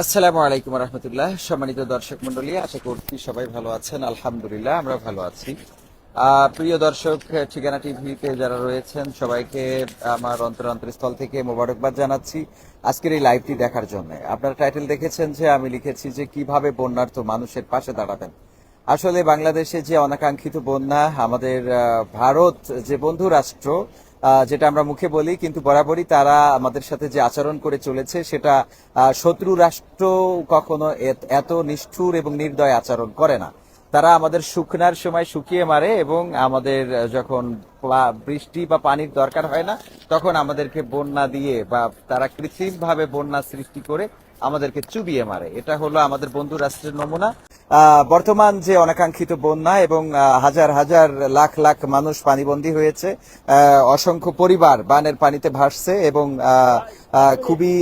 আসসালামু আলাইকুম রহমতুল্লাহ। সম্মানিত দর্শক মন্ডলী আশা করছি সবাই ভালো আছেন। আলহামদুলিল্লাহ, আমরা ভালো আছি। প্রিয় দর্শক, ঠিকানা টিভিতে যারা রয়েছেন, সবাইকে আমার অন্তর অন্তরস্থল থেকে মোবারকবাদ জানাচ্ছি আজকের এই লাইভটি দেখার জন্য। আপনারা টাইটেল দেখেছেন যে, আমি লিখেছি যে, কীভাবে বন্যার্থ মানুষের পাশে দাঁড়াবেন। আসলে বাংলাদেশে যে অনাকাঙ্ক্ষিত বন্যা, আমাদের ভারত যে বন্ধু রাষ্ট্র যেটা আমরা মুখে বলি, কিন্তু বরাবরই তারা আমাদের সাথে যে আচরণ করে চলেছে, সেটা শত্রু রাষ্ট্র কখনো এত- নিষ্ঠুর এবং নির্দয় আচরণ করে না। তারা আমাদের শুকনার সময় শুকিয়ে মারে এবং আমাদের যখন বৃষ্টি বা পানির দরকার হয় না, তখন আমাদেরকে বন্যা দিয়ে বা তারা কৃত্রিমভাবে বন্যা সৃষ্টি করে আমাদেরকে চুবিয়ে মারে। এটা হলো আমাদের বন্ধু রাষ্ট্রের নমুনা। বর্তমান যে অনাকাঙ্ক্ষিত বন্যা এবং হাজার হাজার লাখ লাখ মানুষ পানিবন্দী হয়েছে অসংখ্য পরিবার বানের পানিতে ভাসছে এবং খুবই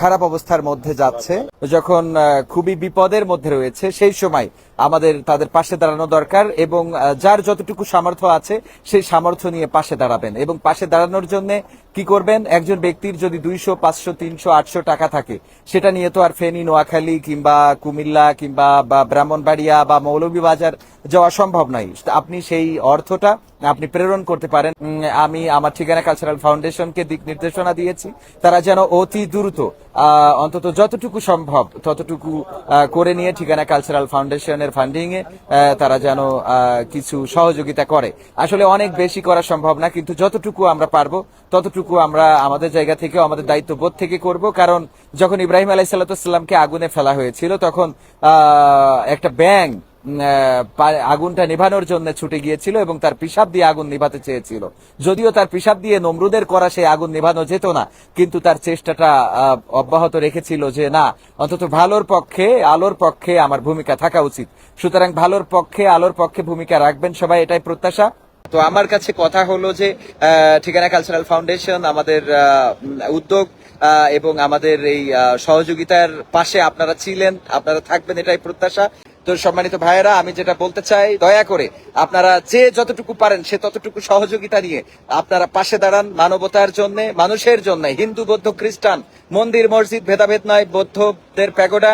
খারাপ অবস্থার মধ্যে যাচ্ছে। যখন খুবই বিপদের মধ্যে রয়েছে, সেই সময় আমাদের, তাদের পাশে দাঁড়ানো দরকার এবং যার যতটুকু সামর্থ্য আছে, সেই সামর্থ্য নিয়ে পাশে দাঁড়াবেন এবং পাশে দাঁড়ানোর জন্য কি করবেন? একজন ব্যক্তির যদি দুইশো, পাঁচশো, তিনশো, আটশো টাকা থাকে, সেটা নিয়ে তো আর ফেনী, নোয়াখালী কিংবা কুমিল্লা কিংবা ব্রাহ্মণবাড়িয়া বা মৌলভীবাজার যাওয়া সম্ভব নয়। আপনি সেই অর্থটা আপনি প্রেরণ করতে পারেন। আমি আমার ঠিকানা কালচারাল ফাউন্ডেশনকে দিক নির্দেশনা দিয়েছি। তারা যেন অতি দ্রুত অন্তত যতটুকু সম্ভব ততটুকু করে নিয়ে ঠিকানা কালচারাল ফাউন্ডেশনের ফান্ডিং এ তারা যেন কিছু সহযোগিতা করে। আসলে অনেক বেশি করা সম্ভব না কিন্তু যতটুকু আমরা পারব ততটুকু আমরা আমাদের জায়গা থেকে আমাদের দায়িত্ববোধ থেকে করব। কারণ যখন ইব্রাহিম আলাইসাল্লাতামকে আগুনে ফেলা হয়েছিল তখন একটা ব্যাং উম, আহ, পা- আগুনটা নিভানোর জন্য ছুটে গিয়েছিল এবং তার পিসাব দিয়ে আগুন নিভাতে চেয়েছিল। যদিও তার পিসাব দিয়ে নমরুদের করা সেই আগুন নিভানো যেত না, কিন্তু তার চেষ্টাটা অব্যাহত রেখেছিল যে না, অন্তত ভালোর পক্ষে, আলোর পক্ষে আমার ভূমিকা থাকা উচিত। সুতরাং ভালোর পক্ষে, আলোর পক্ষে ভূমিকা রাখবেন সবাই, এটাই প্রত্যাশা। তো আমার কাছে কথা হলো যে ঠিকানা কালচারাল ফাউন্ডেশন আমাদের উদ্যোগ এবং আমাদের এই সহযোগিতার পাশে আপনারা ছিলেন, আপনারা থাকবেন, এটাই প্রত্যাশা। তো সম্মানিত ভাইয়েরা, আমি যেটা বলতে চাই, দয়া করে আপনারা যে যতটুকু পারেন, সে ততটুকু সহযোগিতা নিয়ে আপনারা পাশে দাঁড়ান মানবতার জন্য, মানুষের জন্য, হিন্দু, বৌদ্ধ, খ্রিস্টান, মন্দির, মসজিদ, ভেদাভেদ নয়, বৌদ্ধদের প্যাগোডা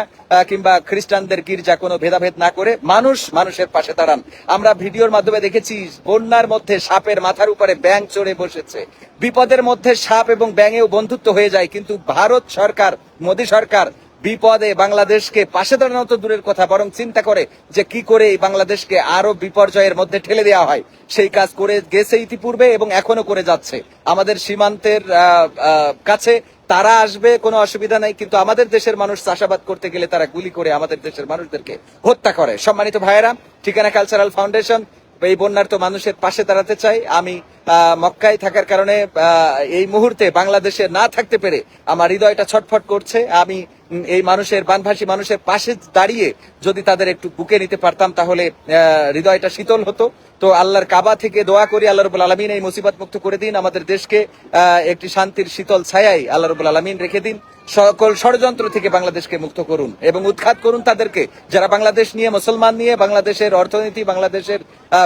কিংবা খ্রিস্টানদের গির্জা কোনো ভেদাভেদ না করে মানুষ মানুষের পাশে দাঁড়ান। আমরা ভিডিওর মাধ্যমে দেখেছি, বন্যার মধ্যে সাপের মাথার উপরে ব্যাং চড়ে বসেছে। বিপদের মধ্যে সাপ এবং ব্যাঙেও বন্ধুত্ব হয়ে যায়, কিন্তু ভারত সরকার, মোদী সরকার বিপদে বাংলাদেশকে পাশে দাঁড়ানো তো দূরের কথা, বরং চিন্তা করে যে কি করে এই বাংলাদেশকে আরও বিপর্যয়ের মধ্যে ঠেলে দেওয়া হয়। সেই কাজ করে গেছে ইতিপূর্বে এবং এখনও করে যাচ্ছে। আমাদের সীমান্তের কাছে তারা আসবে, কোনো অসুবিধা নাই, কিন্তু আমাদের দেশের মানুষ চাষাবাদ করতে গেলে তারা গুলি করে আমাদের দেশের মানুষদেরকে হত্যা করে। সম্মানিত ভাইয়েরা, ঠিকানা কালচারাল ফাউন্ডেশন এই বন্যার্ত মানুষের পাশে দাঁড়াতে চাই। আমি মক্কায় থাকার কারণে এই মুহূর্তে বাংলাদেশে না থাকতে পেরে আমার হৃদয়টা ছটফট করছে। আমি এই মানুষের বানভাসী মানুষের পাশে দাঁড়িয়ে যদি তাদের একটু বুকে নিতে পারতাম, তাহলে হৃদয়টা শীতল হতো। তো আল্লাহর কাবা থেকে দোয়া করি আল্লাহ রবুল আলমিন এই মুসিবত মুক্ত করে দিন আমাদের দেশকে একটি শান্তির শীতল ছায়াই আল্লাহ রবুল আলমিন রেখে দিন। সকল ষড়যন্ত্র থেকে বাংলাদেশকে মুক্ত করুন এবং উৎখাত করুন তাদেরকে যারা বাংলাদেশ নিয়ে মুসলমান নিয়ে বাংলাদেশের অর্থনীতি বাংলাদেশের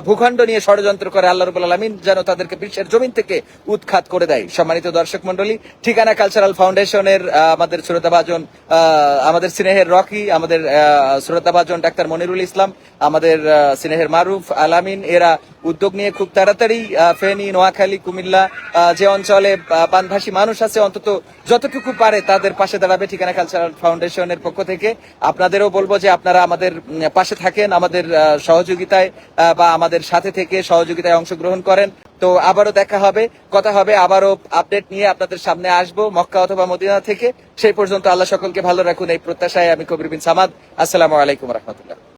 ভূখণ্ড নিয়ে ষড়যন্ত্র করে আল্লাহ রবুল আলমিন যেন তাদেরকে বিশ্বের জমিন থেকে উৎখাত করে দেয়। সম্মানিত দর্শক মন্ডলী ঠিকানা কালচারাল ফাউন্ডেশনের আমাদের শ্রোতাভাজন আহ, আমাদের স্নেহের রকি আমাদের আহ, শ্রোতাভাজন ডাক্তার মনিরুল ইসলাম আমাদের স্নেহের মারুফ আলামিন এরা উদ্যোগ নিয়ে খুব তাড়াতাড়ি ফেনী, নোয়াখালী, কুমিল্লা যে অঞ্চলে বানভাসী মানুষ আছে, অন্তত যতটুকু পারে তাদের পাশে দাঁড়াবে ঠিকানা কালচারাল ফাউন্ডেশনের পক্ষ থেকে। আপনাদেরও বলব যে আপনারা আমাদের পাশে থাকেন, আমাদের সহযোগিতায় বা আমাদের সাথে থেকে সহযোগিতায় অংশগ্রহণ করেন। তো আবারও দেখা হবে, কথা হবে, আবারও আপডেট নিয়ে আপনাদের সামনে আসব, মক্কা অথবা মদিনা থেকে। সেই পর্যন্ত আল্লাহ সকলকে ভালো রাখুন। এই প্রত্যাশায় আমি কবির বিন সামাদ। আসসালামু আলাইকুম রহমতুল্লাহ।